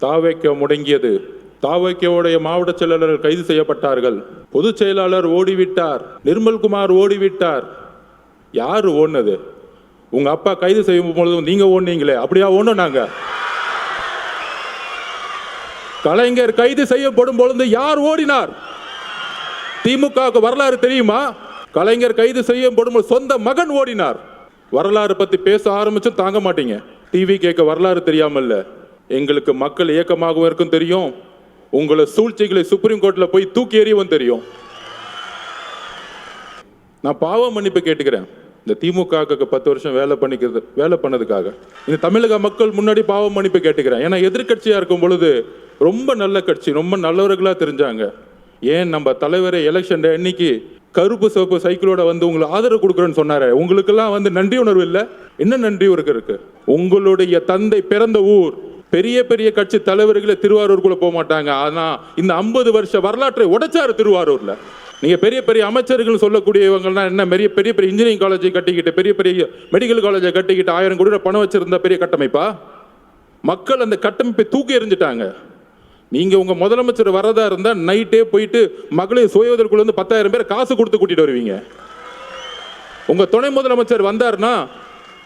தாவைக்க முடங்கியது. தாவைக்கவுடைய மாவட்ட செயலாளர்கள் கைது செய்யப்பட்டார்கள். பொதுச் செயலாளர் ஓடிவிட்டார். நிர்மல்குமார் ஓடிவிட்டார். யார் ஓடினது? உங்கள் அப்பா கைது செய்யும் பொழுதும் நீங்கள் ஓடினீங்களே. அப்படியா ஓடணும் நாங்கள் கலைஞர் கைது செய்யப்படும் பொழுது யார் ஓடினார்? திமுகவுக்கு வரலாறு தெரியுமா? கலைஞர் கைது செய்யப்படும் பொழுது சொந்த மகன் ஓடினார். வரலாறு பற்றி பேச ஆரம்பிச்சும் தாங்க மாட்டீங்க. டிவி கேட்க வரலாறு தெரியாமல் எங்களுக்கு மக்கள் இயக்கமாகவும் இருக்கும் தெரியும். உங்களை சூழ்ச்சிகளை சுப்ரீம் கோர்ட்டில் போய் தூக்கி எறியவும் தெரியும். நான் பாவ மன்னிப்பு கேட்டுக்கிறேன். இந்த திமுகவுக்கு பத்து வருஷம் வேலை பண்ணிக்கிறது வேலை பண்ணதுக்காக. இந்த தமிழக மக்கள் முன்னாடி பாவ மன்னிப்பு கேட்டுக்கிறேன். ஏன்னா எதிர்கட்சியாக இருக்கும் பொழுது ரொம்ப நல்ல கட்சி ரொம்ப நல்லவர்களாக தெரிஞ்சாங்க. ஏன் நம்ம தலைவரை எலெக்ஷன் அன்னைக்கு கருப்பு சிவப்பு சைக்கிளோட வந்து உங்களுக்கு ஆதரவு கொடுக்குறேன்னு சொன்னாரு. உங்களுக்கெல்லாம் வந்து நன்றி உணர்வு இல்லை? என்ன நன்றி உனக்கு இருக்கு? உங்களுடைய தந்தை பிறந்த ஊர் பெரிய பெரிய கட்சி தலைவர்களே திருவாரூருக்குள்ள போக மாட்டாங்க. ஆனா இந்த ஐம்பது வருஷ வரலாற்றை உடைச்சாரு திருவாரூர்ல. நீங்க பெரிய பெரிய அமைச்சர்கள் சொல்லக்கூடியவங்கலாம் என்ன பெரிய பெரிய பெரிய இன்ஜினியரிங் காலேஜை கட்டிக்கிட்டு பெரிய பெரிய மெடிக்கல் காலேஜை கட்டிக்கிட்டு ஆயிரம் கோடி பணம் வச்சிருந்த பெரிய கட்டமைப்பா? மக்கள் அந்த கட்டமைப்பை தூக்கி எறிஞ்சிட்டாங்க. நீங்க உங்க முதலமைச்சர் வரதா இருந்தா நைட்டே போயிட்டு மகளிர் சுய வந்து பத்தாயிரம் பேர் காசு கொடுத்து கூட்டிட்டு வருவீங்க. உங்க துணை முதலமைச்சர் வந்தாருன்னா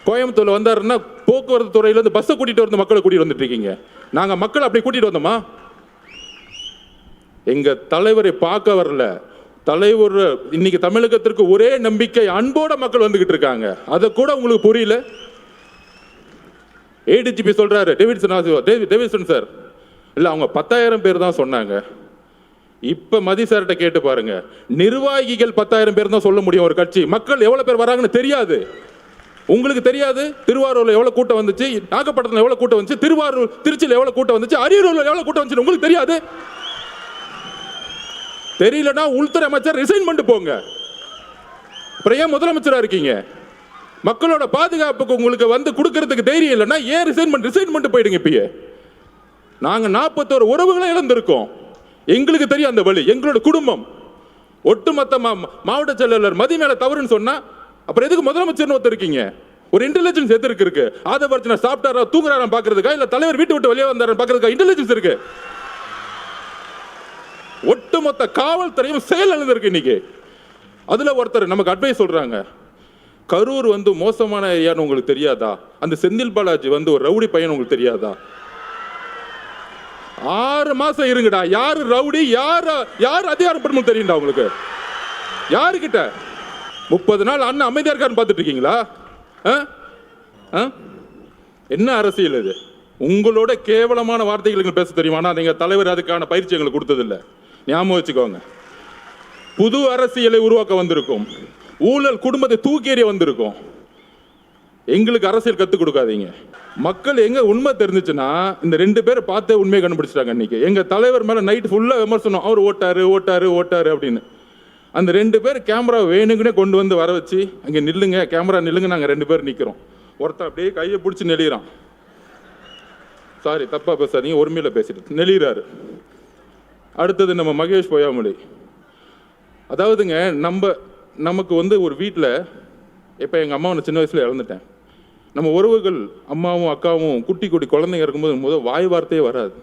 கோயம்புத்தூர்ல வந்தாருன்னா போக்குவரத்து துறையில இருந்து பஸ்ஸை கூட்டிட்டு வந்து மக்களை கூட்டிட்டு வந்துட்டு இருக்கீங்க நாங்க மக்களை அப்படி கூட்டிட்டு வந்தோமா? எங்க தலைவரை பார்க்க வரல. தலைவர் இன்னைக்கு தமிழகத்திற்கு ஒரே நம்பிக்கை அன்போட மக்கள் வந்துகிட்டு இருக்காங்க. அதை கூட உங்களுக்கு புரியல? ஏடிஜிபி சொல்றாரு டேவிட்சன் ஆசிவா- டேவி- டேவிட்சன் சார். இல்லை அவங்க பத்தாயிரம் பேர் தான் சொன்னாங்க. இப்போ மதி சார்கிட்ட கேட்டு பாருங்க. நிர்வாகிகள் பத்தாயிரம் பேர் தான் சொல்ல முடியும் ஒரு கட்சி. மக்கள் எவ்வளோ பேர் வராங்கன்னு தெரியாது. உங்களுக்கு தெரியாது திருவாரூரில் எவ்வளோ கூட்டம் வந்துச்சு நாகப்பட்டினத்தில் எவ்வளோ கூட்டம் வந்துச்சு திருவாரூர் திருச்சியில் எவ்வளோ கூட்டம் வந்துச்சு அரியலூரில் எவ்வளோ கூட்டம் வந்துச்சு உங்களுக்கு தெரியாது. தெரியலனா உள்துறை அமைச்சர் ரிசைன் பண்ணிட்டு போங்க. அப்புறம் ஏன் இருக்கீங்க? மக்களோட பாதுகாப்புக்கு உங்களுக்கு வந்து கொடுக்கறதுக்கு தைரியம் இல்லைன்னா ஏன் ரிசைன் பண்ணி ரிசைன் பண்ணிட்டு போயிடுங்க இப்பயே. நாங்கள் நாற்பத்தோரு உறவுகளை இழந்திருக்கோம். எங்களுக்கு தெரியும் அந்த வழி எங்களோட குடும்பம். ஒட்டுமொத்த மா- மாவட்ட செயலாளர் மதி மேலே தவறுன்னு சொன்னால் அப்புறம் எதுக்கு முதலமைச்சர்னு ஒருத்தர் இருக்கீங்க? ஒரு இன்டெலிஜென்ஸ் எது இருக்கு. ஆதவர்ஜன சாப்பிட்டாரா தூங்குறாரா பாக்குறதுக்கா? இல்ல தலைவர் வீட்டு விட்டு வெளியே வந்தாரா பாக்குறதுக்கா? இன்டெலிஜென்ஸ் இருக்கு. ஒட்டுமொத்த காவல்துறையும் செயல் இருக்கு இன்னைக்கு. அதுல ஒருத்தர் நமக்கு அட்வைஸ் சொல்றாங்க. கரூர் வந்து மோசமான ஏரியான்னு உங்களுக்கு தெரியாதா? அந்த செந்தில் பாலாஜி வந்து ஒரு ரவுடி பையன் உங்களுக்கு தெரியாதா? ஆறு மாசம் இருங்கடா. யாரு ரவுடி? யார் யார் அதிகாரப்படும் தெரியும்டா உங்களுக்கு? யாருக்கிட்ட? முப்பது நாள் அண்ணன் அமைதியாக இருக்காருன்னு பார்த்துட்டு இருக்கீங்களா? ஆ? ஆ? என்ன அரசியல் இது? உங்களோட கேவலமான வார்த்தைகள் எங்களுக்கு பேச தெரியுமானா நீங்கள் தலைவர் அதுக்கான பயிற்சி எங்களுக்கு கொடுத்ததில்ல. ஞாபகம் வச்சுக்கோங்க. புது அரசியலை உருவாக்க வந்திருக்கும். ஊழல் குடும்பத்தை தூக்கி எறிய வந்திருக்கும். எங்களுக்கு அரசியல் கற்றுக் கொடுக்காதீங்க. மக்கள் எங்கே உண்மை தெரிஞ்சிச்சுன்னா இந்த ரெண்டு பேரை பார்த்தே உண்மையை கண்டுபிடிச்சிட்டாங்க இன்னைக்கு எங்கள் தலைவர் மேலே நைட் ஃபுல்லாக விமர்சனம். அவர் ஓட்டாரு ஓட்டாரு ஓட்டாரு அப்படின்னு. அந்த ரெண்டு பேர் கேமரா வேணுங்கன்னே கொண்டு வந்து வர வச்சு அங்கே நில்லுங்க கேமரா நில்லுங்க நாங்கள் ரெண்டு பேர் நிற்கிறோம் ஒருத்தன் அப்படியே கையை பிடிச்சி நெளிகிறான் சாரி தப்பாக பேசாதீங்க ஒருமையில பேசிட்டு நெளிகிறாரு அடுத்தது நம்ம மகேஷ் பொய்யாமொழி. அதாவதுங்க நம்ம நமக்கு வந்து ஒரு வீட்டில் இப்போ எங்கள் அம்மாவை நான் சின்ன வயசில் இழந்துட்டேன் நம்ம உறவுகள் அம்மாவும் அக்காவும் குட்டி குட்டி குழந்தைங்க இருக்கும்போது முதல் வாய் வார்த்தையே வராது.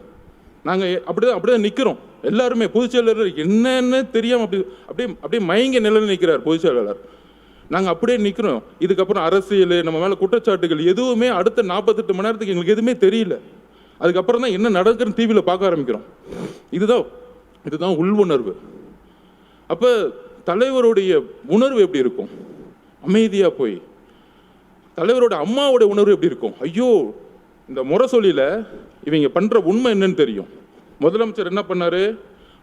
நாங்கள் அப்படிதான் அப்படியே நிற்கிறோம் எல்லாருமே பொதுச் செயலாளர் என்னன்னு தெரியாமல் அப்படி அப்படியே அப்படியே மயங்க நிலையில் நிற்கிறார் பொதுச் செயலாளர். நாங்கள் அப்படியே நிற்கிறோம் இதுக்கப்புறம் அரசியல் நம்ம மேலே குற்றச்சாட்டுகள் எதுவுமே அடுத்த நாற்பத்தெட்டு மணி நேரத்துக்கு எங்களுக்கு எதுவுமே தெரியல. அதுக்கப்புறம் தான் என்ன நடக்குதுன்னு டிவியில் பார்க்க ஆரம்பிக்கிறோம். இதுதான் இதுதான் உள்வுணர்வு அப்போ தலைவருடைய உணர்வு எப்படி இருக்கும்? அமைதியாக போய். தலைவரோட அம்மாவோட உணர்வு எப்படி இருக்கும்? ஐயோ இந்த முரசொலியில் இவங்க பண்ணுற உண்மை என்னன்னு தெரியும். முதலமைச்சர் என்ன பண்ணார்?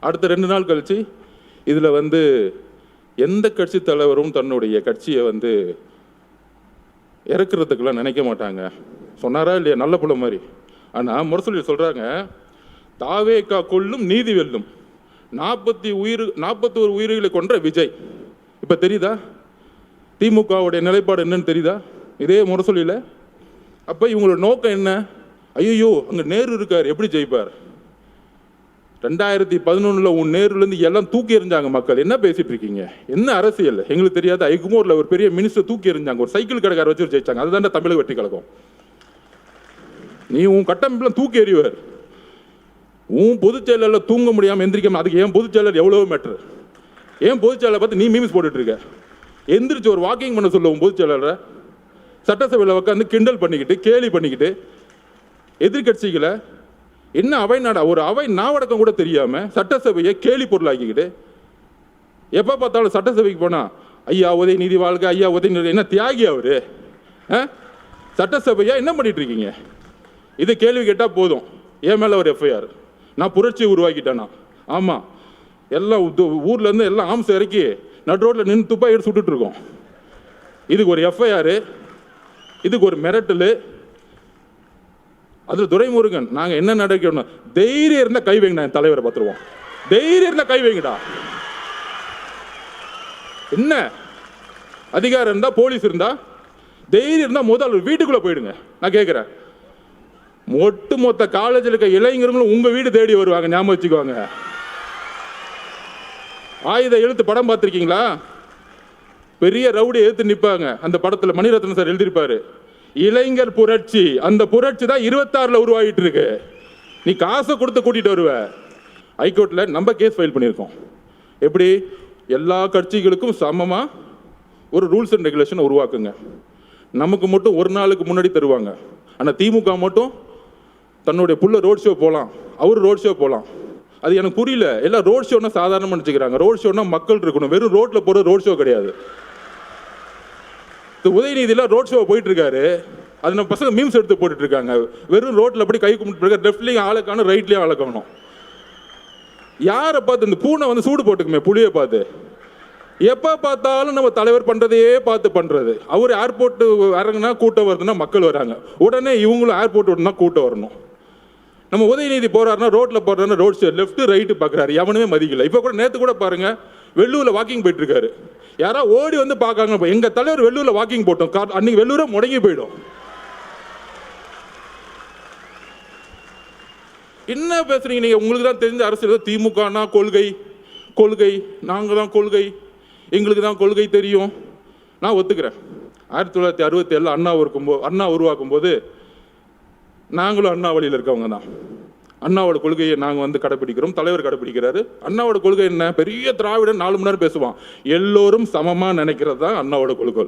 அடுத்த ரெண்டு நாள் கழிச்சு இதில் வந்து எந்த கட்சி தலைவரும் தன்னுடைய கட்சியை வந்து இறக்குறதுக்கெல்லாம் நினைக்க மாட்டாங்க. சொன்னாரா இல்லையா? நல்ல புள்ள மாதிரி. ஆனால் முரசொலி சொல்கிறாங்க தாவேக்கா கொல்லும் நீதி வெல்லும். நாற்பத்தி உயிர் நாற்பத்தி ஒரு உயிர்களை கொன்ற விஜய். இப்போ தெரியுதா? திமுகவுடைய நிலைப்பாடு என்னன்னு தெரியுதா? இதே முரசொலியில். அப்போ இவங்களோட நோக்கம் என்ன? ஐயோ அங்கே நேரு இருக்கார் எப்படி ஜெயிப்பார்? ரெண்டாயிரத்தி பதினொன்றில் உன் நேருலேருந்து எல்லாம் தூக்கி எறிஞ்சாங்க மக்கள். என்ன பேசிட்டு இருக்கீங்க? என்ன அரசியல்? எங்களுக்கு தெரியாத ஐகுமோரில் ஒரு பெரிய மினிஸ்டர் தூக்கி எறிஞ்சாங்க. ஒரு சைக்கிள் கடைக்கார வச்சு ஜெயிச்சாங்க. அதுதான் தமிழக வெற்றி கழகம். நீ உன் கட்டமைப்புலாம் தூக்கி எறிவார். உன் பொதுச் செயலரில் தூங்க முடியாமல் எந்திரிக்காமல் அதுக்கு ஏன் பொதுச் செயலர் எவ்வளோ மேட்ரு ஏன் பொதுச் செயலரை பார்த்து நீ மீம்ஸ் போட்டுட்டு இருக்க. எந்திரிச்சு ஒரு வாக்கிங் பண்ண சொல்ல உன் பொதுச் செயலரை சட்டசபையில் உட்காந்து கிண்டல் பண்ணிக்கிட்டு கேலி பண்ணிக்கிட்டு எதிர்கட்சிகளை என்ன அவை நாடா ஒரு அவை நாவடக்கம் கூட தெரியாம சட்டசபையை கேலி பொருளாக்கிக்கிட்டு எப்போ பார்த்தாலும் சட்டசபைக்கு போனா ஐயா உதயநிதி வாழ்க ஐயா உதயநிதி என்ன தியாகி அவரு? ஆ? சட்டசபையா என்ன பண்ணிட்டு இருக்கீங்க இது கேள்வி கேட்டா போதும். என் மேல ஒரு எஃப்ஐஆர் நான் புரட்சி உருவாக்கிட்டேனா? ஆமா. எல்லாம் ஊர்லேருந்து ஊர்ல இருந்து எல்லாம் ஆம்ஸ் இறக்கி நடு ரோட்ல நின்று துப்பா எடுத்து சுட்டுட்டு இருக்கோம் இதுக்கு ஒரு எஃப்ஐஆர் இதுக்கு ஒரு மிரட்டல் அது துரைமுருகன். நாங்கள் என்ன நடக்கணும் தைரியம் இருந்தால் கை வைங்கடா என் தலைவரை பார்த்துருவோம். தைரியம் இருந்தால் கை வைங்கடா. என்ன? அதிகாரம் இருந்தால் போலீஸ் இருந்தால் தைரியம் இருந்தால் முதல் வீட்டுக்குள்ளே போயிடுங்க. நான் கேட்குறேன் ஒட்டு மொத்த காலேஜில் இருக்க இளைஞர்களும் உங்கள் வீடு தேடி வருவாங்க ஞாபகம் வச்சுக்குவாங்க ஆயுத எழுத்து படம் பார்த்துருக்கீங்களா? பெரிய ரவுடி எழுத்து நிற்பாங்க அந்த படத்தில் மணிரத்னம் சார் எழுதியிருப்பாரு. இளைஞர் புரட்சி. அந்த புரட்சி தான் இருபத்தாறுல உருவாகிட்டு இருக்கு நீ காசை கொடுத்து கூட்டிட்டு வருவ. ஹைகோர்ட்ல நம்ம கேஸ் ஃபைல் பண்ணியிருக்கோம். எப்படி? எல்லா கட்சிகளுக்கும் சமமா ஒரு ரூல்ஸ் அண்ட் ரெகுலேஷன் உருவாக்குங்க. நமக்கு மட்டும் ஒரு நாளுக்கு முன்னாடி தருவாங்க. ஆனால் திமுக மட்டும் தன்னுடைய புள்ள ரோட் ஷோ போகலாம் அவர் ரோட் ஷோ போகலாம் அது எனக்கு புரியல. எல்லாம் ரோட் ஷோன்னா சாதாரணமாக நினச்சிக்கிறாங்க. ரோட் ஷோன்னா மக்கள் இருக்கணும். வெறும் ரோட்டில் போகிற ரோட் ஷோ கிடையாது. இந்த உதயநிதியில் ரோட் ஷோ போயிட்டு இருக்காரு அது நம்ம பசங்க மீம்ஸ் எடுத்து போட்டுட்டு இருக்காங்க வெறும் ரோட்டில் அப்படி கை கும்பிட்டு இருக்காரு. லெஃப்ட்லேயும் ஆளை காணும் ரைட்லேயும் ஆளை காணும். யாரை பார்த்து இந்த பூனை வந்து சூடு போட்டுக்குமே புளியை பார்த்து? எப்போ பார்த்தாலும் நம்ம தலைவர் பண்ணுறதையே பார்த்து பண்ணுறது அவர் ஏர்போர்ட்டு இறங்குனா கூட்டம் வருதுன்னா மக்கள் வராங்க. உடனே இவங்களும் ஏர்போர்ட் விடனா கூட்டம் வரணும். நம்ம உதயநிதி போகிறாருன்னா ரோட்டில் போறாருன்னா ரோட் சைடு லெஃப்ட்டு ரைட்டு பார்க்குறாரு. எவனுமே மதிக்கல. இப்போ கூட நேற்று கூட பாருங்கள் வெள்ளூரில் வாக்கிங் போயிட்டுருக்காரு. யாரா ஓடி வந்து பார்க்காங்க எங்க தலைவர் வெள்ளூர்ல வாக்கிங் போட்டோம். கார் அன்னைக்கு வெள்ளூரை முடங்கி போயிடும். என்ன பேசுறீங்க நீங்க? உங்களுக்கு தான் தெரிஞ்ச அரசியல். திமுகனா கொள்கை. கொள்கை. நாங்கள் தான் கொள்கை. எங்களுக்கு தான் கொள்கை தெரியும். நான் ஒத்துக்கிறேன். ஆயிரத்தி தொள்ளாயிரத்தி அறுபத்தி ஏழில் அண்ணா இருக்கும்போது அண்ணா உருவாக்கும் போது நாங்களும் அண்ணா வழியில் இருக்கவங்க தான். அண்ணாவோட கொள்கையை நாங்கள் வந்து கடைப்பிடிக்கிறோம் தலைவர் கடைபிடிக்கிறாரு. அண்ணாவோட கொள்கை என்ன? பெரிய திராவிடன் நாலு மணி நேரம் பேசுவான். எல்லோரும் சமமாக நினைக்கிறது தான் அண்ணாவோட கொள்கை.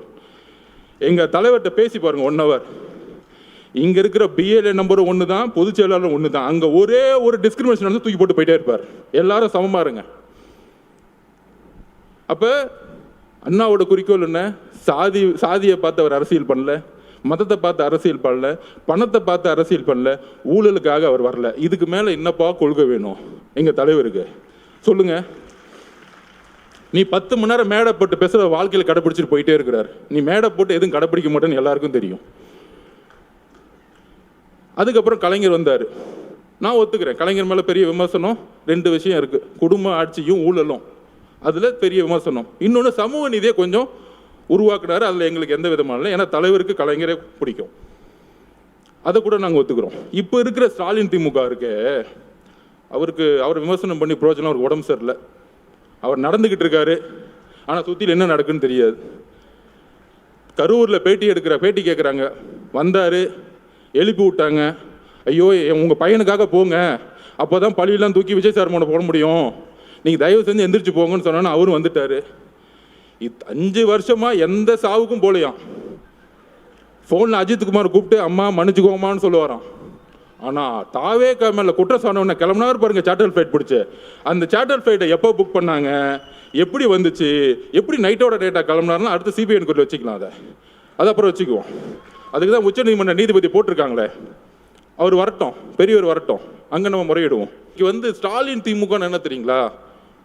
எங்கள் தலைவர்கிட்ட பேசி பாருங்க ஒன் ஹவர் இங்கே இருக்கிற பிஏல நம்பர் ஒன்று தான் பொதுச் செயலாளர் ஒன்று தான். அங்கே ஒரே ஒரு டிஸ்கிரிமினேஷன் வந்து தூக்கி போட்டு போயிட்டே இருப்பார். எல்லாரும் சமமாக இருங்க. அப்போ அண்ணாவோட குறிக்கோள் என்ன? சாதி சாதியை பார்த்து அவர் அரசியல் பண்ணல. மதத்தை பார்த்து அரசியல் பண்ணல பணத்தை பார்த்து அரசியல் பண்ணல ஊழலுக்காக அவர் வரல. இதுக்கு மேலே என்னப்பா கொள்கை வேணும்? எங்கள் தலைவருக்கு. சொல்லுங்க. நீ பத்து மணி நேரம் மேடை போட்டு பேசுகிற வாழ்க்கையில் கடைப்பிடிச்சிட்டு போயிட்டே இருக்கிறார். நீ மேடை போட்டு எதுவும் கடைப்பிடிக்க மாட்டேன்னு எல்லாருக்கும் தெரியும். அதுக்கப்புறம் கலைஞர் வந்தார். நான் ஒத்துக்கிறேன். கலைஞர் மேலே பெரிய விமர்சனம் ரெண்டு விஷயம் இருக்குது குடும்ப ஆட்சியும் ஊழலும். அதில் பெரிய விமர்சனம். இன்னொன்று சமூக நீதியை கொஞ்சம் உருவாக்குனாரு அதில் எங்களுக்கு எந்த விதமான இல்லை. ஏன்னா தலைவருக்கு கலைஞரே பிடிக்கும். அதை கூட நாங்கள் ஒத்துக்கிறோம். இப்போ இருக்கிற ஸ்டாலின் திமுக இருக்கே அவருக்கு அவர் விமர்சனம் பண்ணி பிரோஜனம் அவருக்கு உடம்பு சரியில்லை. அவர் நடந்துக்கிட்டு இருக்காரு. ஆனால் சுற்றியில் என்ன நடக்குன்னு தெரியாது. கரூரில் பேட்டி எடுக்கிற பேட்டி கேட்குறாங்க வந்தார் எழுப்பி விட்டாங்க. ஐயோ உங்கள் பையனுக்காக போங்க. அப்போ தான் பழியெல்லாம் தூக்கி விஜய் சார் போட முடியும். நீங்கள் தயவு செஞ்சு எந்திரிச்சு போங்கன்னு சொன்னோன்னா அவரும் வந்துட்டார். அஞ்சு வருஷமாக எந்த சாவுக்கும் போலையாம். ஃபோனில் அஜித்குமார் கூப்பிட்டு அம்மா மன்னிச்சுக்கோமான்னு சொல்லுவாராம். ஆனால் தாவே மேல குற்றம் சொன்னவன கிளம்புனாரு பாருங்க சேட்டர் ஃப்ளைட் பிடிச்சி. அந்த சேட்டர் ஃப்ளைட்டை எப்போ புக் பண்ணாங்க? எப்படி வந்துச்சு? எப்படி நைட்டோட டேட்டா கிளம்புனாருன்னா அடுத்து சிபிஐ என்கொயரி வச்சுக்கலாம் அதை. அது அப்புறம் வச்சுக்குவோம். அதுக்கு தான் உச்சநீதிமன்ற நீதிபதி போட்டிருக்காங்களே. அவர் வரட்டும் பெரியவர் வரட்டும். அங்கே நம்ம முறையிடுவோம். இங்கே வந்து ஸ்டாலின் திமுகன்னு என்ன தெரியுங்களா?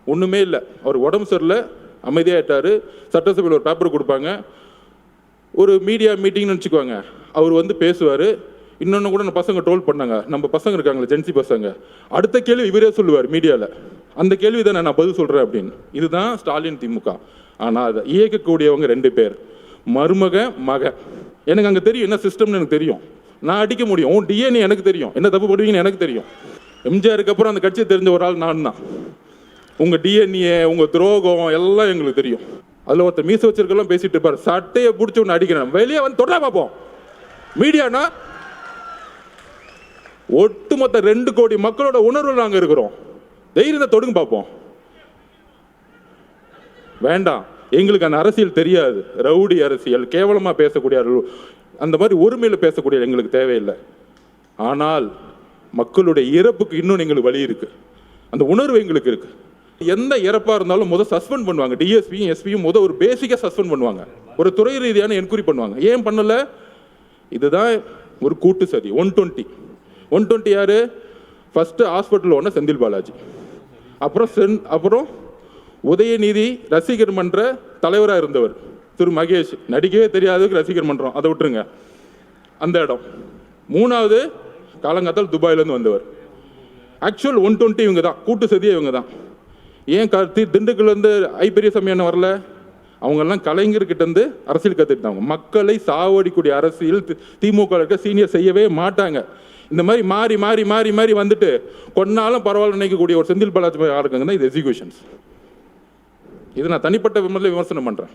ஒன்றுமே இல்லை. அவர் உடம்பு சரியில்லை அமைதியாகிட்டார் சட்டசபையில் ஒரு பேப்பர் கொடுப்பாங்க. ஒரு மீடியா மீட்டிங்னு வச்சுக்கோங்க. அவர் வந்து பேசுவார். இன்னொன்று கூட நம்ம பசங்க ட்ரோல் பண்ணாங்க. நம்ம பசங்க இருக்காங்களே ஜென்சி பசங்க. அடுத்த கேள்வி இவரே சொல்லுவார் மீடியாவில் அந்த கேள்வி தான் நான் பதில் சொல்கிறேன் அப்படின்னு. இதுதான் ஸ்டாலின் திமுக. ஆனால் அதை இயக்கக்கூடியவங்க ரெண்டு பேர். மருமக மக. எனக்கு அங்கே தெரியும் என்ன சிஸ்டம்னு எனக்கு தெரியும். நான் அடிக்க முடியும். உன் டிஎன்ஏ எனக்கு தெரியும். என்ன தப்பு பண்ணுவீங்கன்னு எனக்கு தெரியும். எம்ஜிஆருக்கு அப்புறம் அந்த கட்சியை தெரிஞ்ச ஒரு ஆள் நான் தான் உங்க டிஎன்ஏ உங்க துரோகம் எல்லாம் எங்களுக்கு தெரியும். அதுல ஒருத்தர் மீச வச்சிருக்கலாம் பேசிட்டு இருப்பார். சட்டையை பிடிச்சி ஒன்று அடிக்கிறேன். வெளியே வந்து தொடர பார்ப்போம் மீடியானா? ஒட்டுமொத்த ரெண்டு கோடி மக்களோட உணர்வு நாங்க இருக்கிறோம். தைரியத்தை தொடுங்க பார்ப்போம் வேண்டாம். எங்களுக்கு அந்த அரசியல் தெரியாது. ரவுடி அரசியல் கேவலமா பேசக்கூடிய அந்த மாதிரி ஒருமையில் பேசக்கூடிய எங்களுக்கு தேவையில்லை. ஆனால் மக்களுடைய இறப்புக்கு இன்னும் எங்களுக்கு வழி இருக்கு. அந்த உணர்வு எங்களுக்கு இருக்குது எந்த இறப்பா இருந்தாலும் முதல் சஸ்பெண்ட் பண்ணுவாங்க. டிஎஸ்பியும் எஸ்பியும் முத ஒரு பேசிக்காக சஸ்பெண்ட் பண்ணுவாங்க. ஒரு துறை ரீதியான என்கொயரி பண்ணுவாங்க. ஏன் பண்ணல? இதுதான் ஒரு கூட்டு சதி. ஒன் டுவெண்ட்டி ஒன் டுவெண்ட்டி யார்? ஃபஸ்ட்டு ஹாஸ்பிட்டல் ஒன்று செந்தில் பாலாஜி. அப்புறம் சென் அப்புறம் உதயநிதி ரசிகர் மன்ற தலைவராக இருந்தவர் திரு மகேஷ். நடிக்கவே தெரியாததுக்கு ரசிகர் மன்றம். அதை விட்டுருங்க. அந்த இடம். மூணாவது காலங்காத்தால் துபாயிலேருந்து வந்தவர். ஆக்சுவல் ஒன் டுவெண்ட்டி இவங்க தான். கூட்டு சதியே இவங்க தான். ஏன் கார்த்தி திண்டுக்கல்லேருந்து ஐ பெரியசாமி என்ன வரல? அவங்கெல்லாம் கலைஞர்கிட்ட இருந்து அரசியல் கற்றுக்கிட்டாங்க மக்களை சாவடிக்கூடிய அரசியல் தி- திமுக இருக்க சீனியர் செய்யவே மாட்டாங்க. இந்த மாதிரி மாறி மாறி மாறி மாறி வந்துட்டு கொன்னாலும் பரவாயில்ல நினைக்கக்கூடிய ஒரு செந்தில் பாலாஜி யாருக்குங்கன்னா இது எக்ஸிகியூஷன்ஸ் இது நான் தனிப்பட்ட விமர்சனம் பண்ணுறேன்